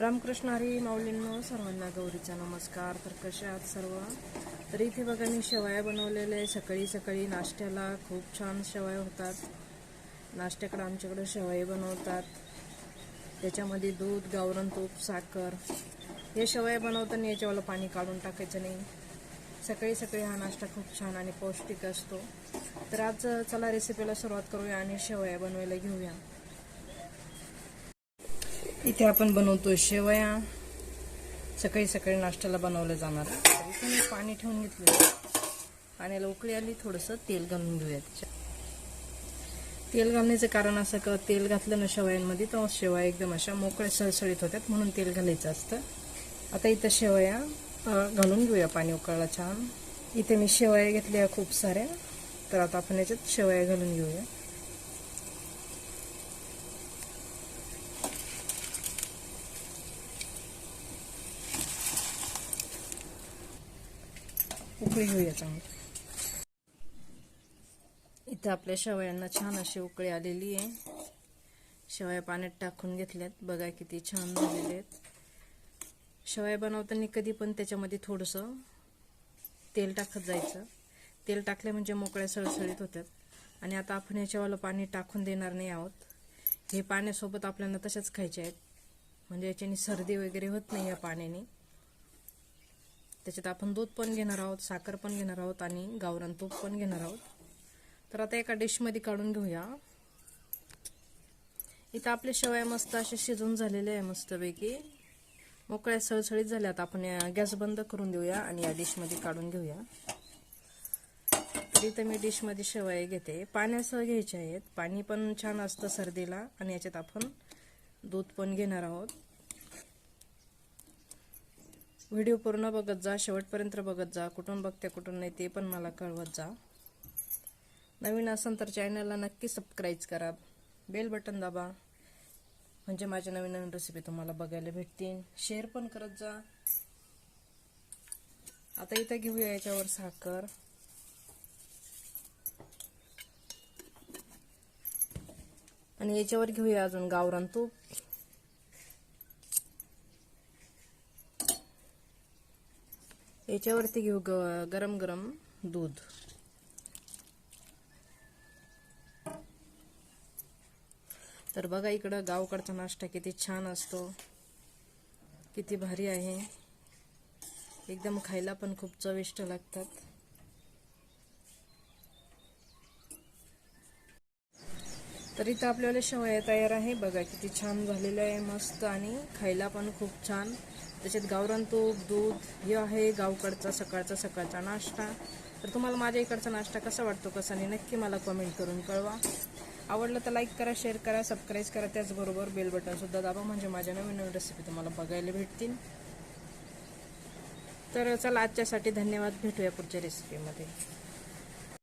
रामकृष्ण हरी माऊलींनो सर्वांना गौरीचा नमस्कार. तर कशा आहात सर्व? तर इथे बघा मी शेवया बनवलेले सकाळी सकाळी नाश्त्याला खूप छान शेवया होतात. नाश्त्याकडे आमच्याकडे शेवया बनवतात. त्याच्यामध्ये दूध गावरण तूप साखर. हे शेवया बनवताना याच्यावाला पाणी काढून टाकायचं नाही. सकाळी सकाळी हा नाश्ता खूप छान आणि पौष्टिक असतो. तर आज चला रेसिपीला सुरुवात करूया आणि शेवया बनवायला घेऊया. इथे आपण बनवतो शेवया. सकाळी सकाळी नाश्त्याला बनवलं जाणार. इथे मी पाणी ठेवून घेतलं. पाण्याला उकळी आली थोडंसं तेल घालून घेऊया त्याच्यात तेल घालण्याचं कारण असं का तेल घातलं ना शेवयांमध्ये तर शेवया एकदम अशा मोकळ्या सळसळीत होत्यात म्हणून तेल घालायचं असतं. आता इथं शेवया घालून घेऊया पाणी उकळला छान. इथे मी शेवया घेतल्या खूप साऱ्या. तर आता आपण याच्यात शेवया घालून घेऊया. उकळी घेऊया चांगली. इथं आपल्या शेवयांना छान अशी उकळी आलेली आहे. शेवया पाण्यात टाकून घेतल्यात. बघा किती छान झालेले आहेत. शेवया बनवताना कधी पण त्याच्यामध्ये थोडंसं तेल टाकत जायचं. तेल टाकले म्हणजे मोकळ्या सळसळीत होत्यात आणि आता आपण याच्यावालं पाणी टाकून देणार नाही आहोत. हे पाण्यासोबत आपल्याला तशाच खायचे आहेत. म्हणजे याच्याने सर्दी वगैरे होत नाही या पाण्याने. त्याच्यात आपण दूध पण घेणार आहोत साखर पण घेणार आहोत आणि गावरान तूप पण घेणार आहोत. तर आता एका डिशमध्ये काढून घेऊया. इथं आपले शेवया मस्त असे शिजून झालेले आहे मस्तपैकी. मोकळ्या सळसळीत झाल्या आता आपण गॅस बंद करून देऊया आणि या डिशमध्ये काढून घेऊया. तर इथं मी डिशमध्ये शेवया घेते. पाण्यासह घ्यायचे आहेत. पाणी पण छान असतं सर्दीला आणि याच्यात आपण दूध पण घेणार आहोत. व्हिडिओ पूर्ण बघत जा शेवटपर्यंत बघत जा कुठून बघते कुठून नाही ते पण मला कळवत जा. नवीन असेल तर चॅनलला नक्की सबस्क्राईब करा. बेल बटन दाबा. म्हणजे माझ्या नवीन नवीन रेसिपी तुम्हाला बघायला भेटतील. शेअर पण करत जा. आता इथं घेऊया याच्यावर साखर. आणि याच्यावर घेऊया अजून गावरान तूप. याच्यावरती घेऊ ग- गरम गरम दूध. तर बघा इकडं गावकडचा नाश्ता किती छान असतो. किती भारी आहे. एकदम खायला पण खूप चविष्ट लागतात. तर इथं आपल्याला शेवया तयार आहे. बघा किती छान झालेलं आहे मस्त आणि खायला पण खूप छान. त्याच्यात गावरान तूप दूध हे आहे गावकडचा सकाळचा सकाळचा नाश्ता. तर तुम्हाला माझ्या इकडचा नाश्ता कसा वाटतो कसा नाही नक्की मला कमेंट करून कळवा. आवडलं तर लाईक करा शेअर करा सबस्क्राईब करा. त्याचबरोबर बेल बटनसुद्धा दाबा म्हणजे माझ्या नवीन नवीन रेसिपी तुम्हाला बघायला भेटतील. तर चला आजच्यासाठी धन्यवाद. भेटूया पुढच्या रेसिपीमध्ये